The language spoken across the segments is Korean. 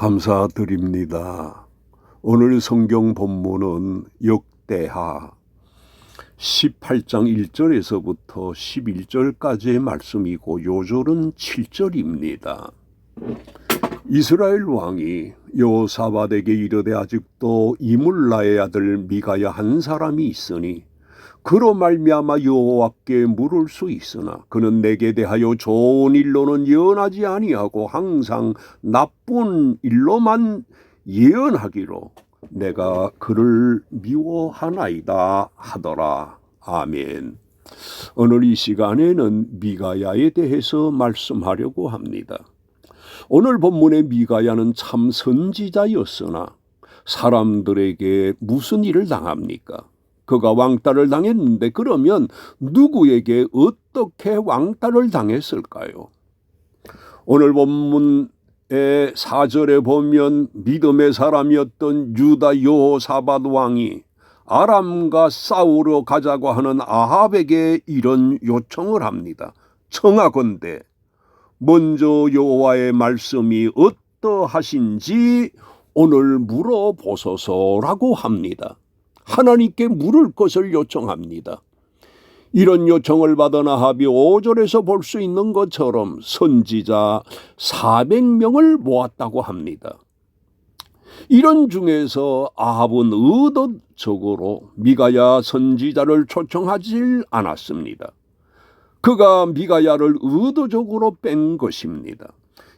감사드립니다. 오늘 성경 본문은 역대하 18장 1절에서부터 11절까지의 말씀이고 요절은 7절입니다. 이스라엘 왕이 여호사밧에게 이르되 아직도 이물라의 아들 미가야 한 사람이 있으니 그로 말미암아 여호와께 물을 수 있으나 그는 내게 대하여 좋은 일로는 예언하지 아니하고 항상 나쁜 일로만 예언하기로 내가 그를 미워하나이다 하더라. 아멘. 오늘 이 시간에는 미가야에 대해서 말씀하려고 합니다. 오늘 본문의 미가야는 참 선지자였으나 사람들에게 무슨 일을 당합니까? 그가 왕따를 당했는데 그러면 누구에게 어떻게 왕따를 당했을까요? 오늘 본문의 사절에 보면 믿음의 사람이었던 유다 여호사밧 왕이 아람과 싸우러 가자고 하는 아합에게 이런 요청을 합니다. 청하건대 먼저 여호와의 말씀이 어떠하신지 오늘 물어보소서라고 합니다. 하나님께 물을 것을 요청합니다. 이런 요청을 받은 아합이 5절에서 볼 수 있는 것처럼 선지자 400명을 모았다고 합니다. 이런 중에서 아합은 의도적으로 미가야 선지자를 초청하지 않았습니다. 그가 미가야를 의도적으로 뺀 것입니다.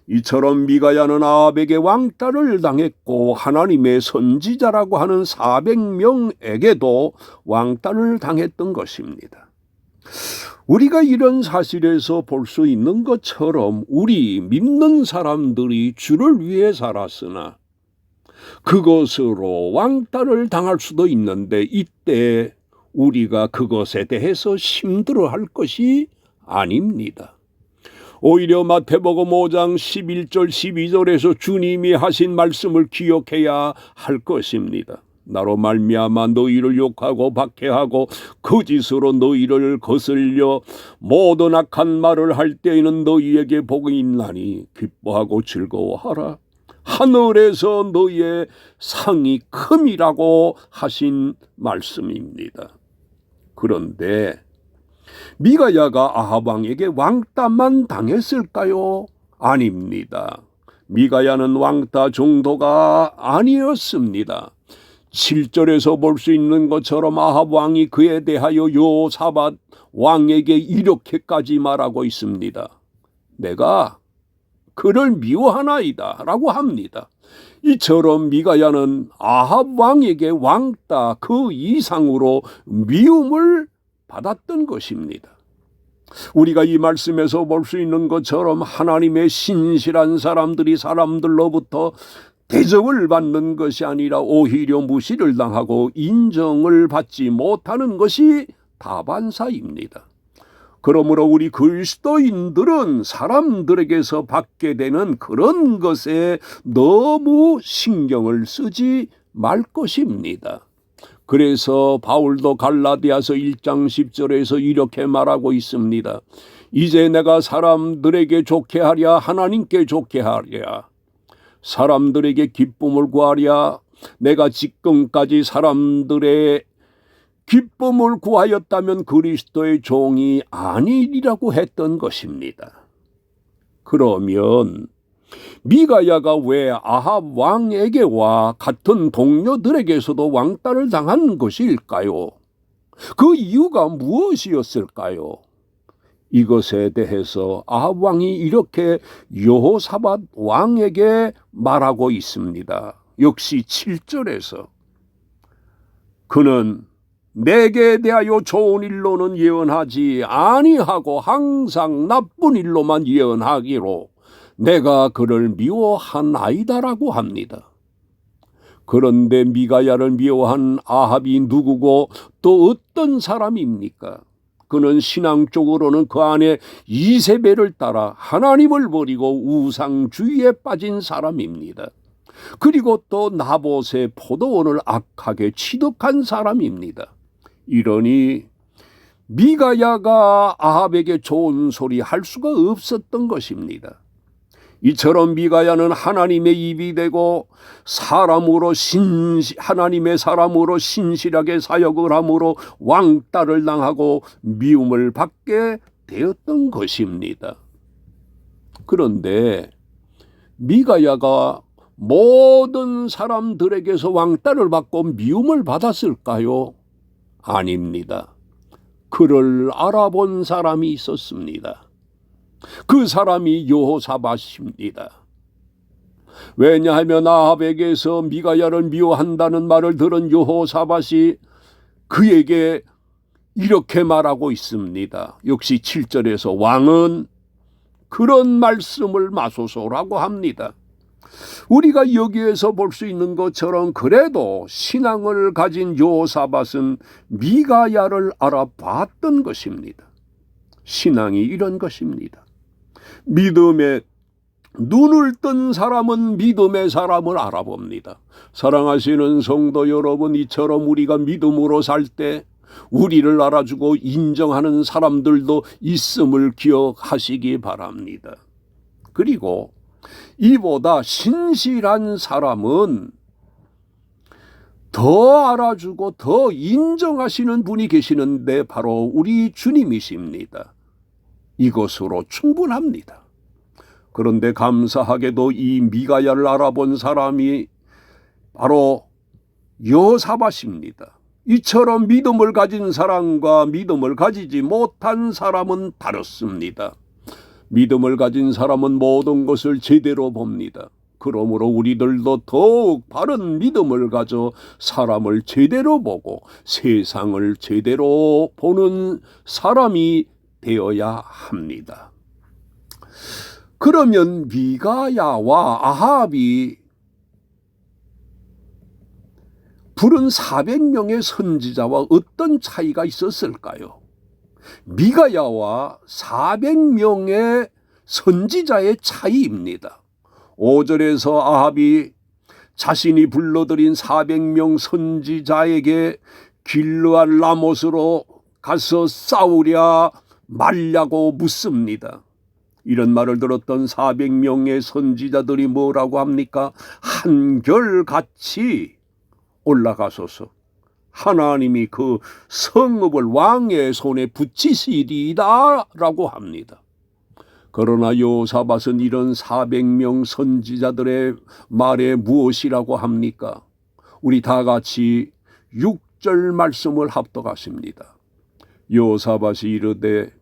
이처럼 미가야는 아합에게 왕따를 당했고 하나님의 선지자라고 하는 400명에게도 왕따를 당했던 것입니다. 우리가 이런 사실에서 볼 수 있는 것처럼 우리 믿는 사람들이 주를 위해 살았으나 그것으로 왕따를 당할 수도 있는데 이때 우리가 그것에 대해서 힘들어 할 것이 아닙니다. 오히려 마태복음 5장 11절 12절에서 주님이 하신 말씀을 기억해야 할 것입니다. 나로 말미암아 너희를 욕하고 박해하고 거짓으로 너희를 거슬려 모든 악한 말을 할 때에는 너희에게 복이 있나니 기뻐하고 즐거워하라. 하늘에서 너희의 상이 큼이라고 하신 말씀입니다. 그런데 미가야가 아합 왕에게 왕따만 당했을까요? 아닙니다. 미가야는 왕따 정도가 아니었습니다. 7절에서 볼 수 있는 것처럼 아합 왕이 그에 대하여 요사밧 왕에게 이렇게까지 말하고 있습니다. 내가 그를 미워하나이다 라고 합니다. 이처럼 미가야는 아합 왕에게 왕따 그 이상으로 미움을 받았던 것입니다. 우리가 이 말씀에서 볼 수 있는 것처럼 하나님의 신실한 사람들이 사람들로부터 대접을 받는 것이 아니라 오히려 무시를 당하고 인정을 받지 못하는 것이 다반사입니다. 그러므로 우리 그리스도인들은 사람들에게서 받게 되는 그런 것에 너무 신경을 쓰지 말 것입니다. 그래서 바울도 갈라디아서 1장 10절에서 이렇게 말하고 있습니다. 이제 내가 사람들에게 좋게 하랴 하나님께 좋게 하랴 사람들에게 기쁨을 구하랴 내가 지금까지 사람들의 기쁨을 구하였다면 그리스도의 종이 아니리라고 했던 것입니다. 그러면 미가야가 왜 아합 왕에게와 같은 동료들에게서도 왕따를 당한 것일까요? 그 이유가 무엇이었을까요? 이것에 대해서 아합 왕이 이렇게 여호사밧 왕에게 말하고 있습니다. 역시 7절에서 그는 내게 대하여 좋은 일로는 예언하지 아니하고 항상 나쁜 일로만 예언하기로 내가 그를 미워하나이다라고 합니다. 그런데 미가야를 미워한 아합이 누구고 또 어떤 사람입니까? 그는 신앙적으로는 그 안에 이세벨을 따라 하나님을 버리고 우상주의에 빠진 사람입니다. 그리고 또 나봇의 포도원을 악하게 취득한 사람입니다. 이러니 미가야가 아합에게 좋은 소리 할 수가 없었던 것입니다. 이처럼 미가야는 하나님의 입이 되고 사람으로 신시, 하나님의 사람으로 신실하게 사역을 함으로 왕따를 당하고 미움을 받게 되었던 것입니다. 그런데 미가야가 모든 사람들에게서 왕따를 받고 미움을 받았을까요? 아닙니다. 그를 알아본 사람이 있었습니다. 그 사람이 여호사밧입니다. 왜냐하면 아합에게서 미가야를 미워한다는 말을 들은 여호사밧이 그에게 이렇게 말하고 있습니다. 역시 7절에서 왕은 그런 말씀을 마소서라고 합니다. 우리가 여기에서 볼 수 있는 것처럼 그래도 신앙을 가진 여호사밧은 미가야를 알아봤던 것입니다. 신앙이 이런 것입니다. 믿음에 눈을 뜬 사람은 믿음의 사람을 알아봅니다. 사랑하시는 성도 여러분, 이처럼 우리가 믿음으로 살 때 우리를 알아주고 인정하는 사람들도 있음을 기억하시기 바랍니다. 그리고 이보다 신실한 사람은 더 알아주고 더 인정하시는 분이 계시는데 바로 우리 주님이십니다. 이것으로 충분합니다. 그런데 감사하게도 이 미가야를 알아본 사람이 바로 여사밭입니다. 이처럼 믿음을 가진 사람과 믿음을 가지지 못한 사람은 다릅니다. 믿음을 가진 사람은 모든 것을 제대로 봅니다. 그러므로 우리들도 더욱 바른 믿음을 가져 사람을 제대로 보고 세상을 제대로 보는 사람이 되어야 합니다. 그러면 미가야와 아합이 부른 400명의 선지자와 어떤 차이가 있었을까요? 미가야와 400명의 선지자의 차이입니다. 5절에서 아합이 자신이 불러들인 400명 선지자에게 길르알 라못으로 가서 싸우랴 말냐고 묻습니다. 이런 말을 들었던 400명의 선지자들이 뭐라고 합니까? 한결같이 올라가소서. 하나님이 그 성읍을 왕의 손에 붙이시리다라고 합니다. 그러나 요사밭은 이런 400명 선지자들의 말에 무엇이라고 합니까? 우리 다 같이 6절 말씀을 합독하십니다. 요사밭이 이르되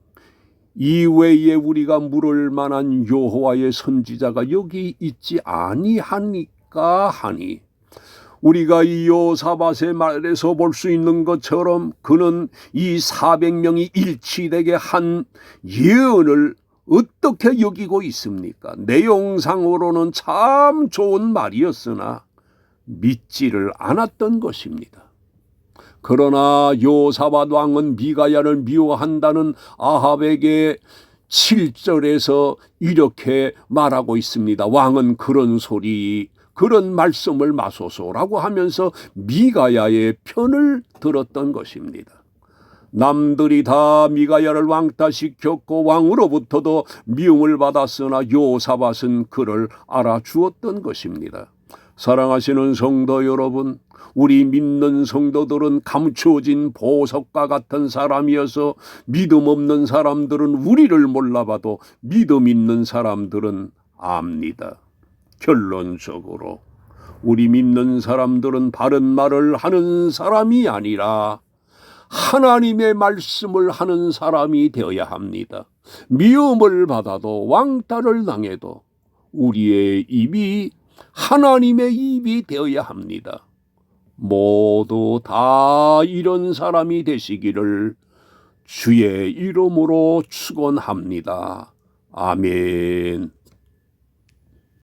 이외에 우리가 물을 만한 여호와의 선지자가 여기 있지 아니하니까 하니 우리가 이 요사밭의 말에서 볼 수 있는 것처럼 그는 이 400명이 일치되게 한 예언을 어떻게 여기고 있습니까? 내용상으로는 참 좋은 말이었으나 믿지를 않았던 것입니다. 그러나 요사밭 왕은 미가야를 미워한다는 아합에게 7절에서 이렇게 말하고 있습니다. 왕은 그런 소리 그런 말씀을 마소서라고 하면서 미가야의 편을 들었던 것입니다. 남들이 다 미가야를 왕따시켰고 왕으로부터도 미움을 받았으나 요사밭은 그를 알아주었던 것입니다. 사랑하시는 성도 여러분, 우리 믿는 성도들은 감추어진 보석과 같은 사람이어서 믿음 없는 사람들은 우리를 몰라봐도 믿음 있는 사람들은 압니다. 결론적으로 우리 믿는 사람들은 바른 말을 하는 사람이 아니라 하나님의 말씀을 하는 사람이 되어야 합니다. 미움을 받아도 왕따를 당해도 우리의 입이 하나님의 입이 되어야 합니다. 모두 다 이런 사람이 되시기를 주의 이름으로 축원합니다. 아멘.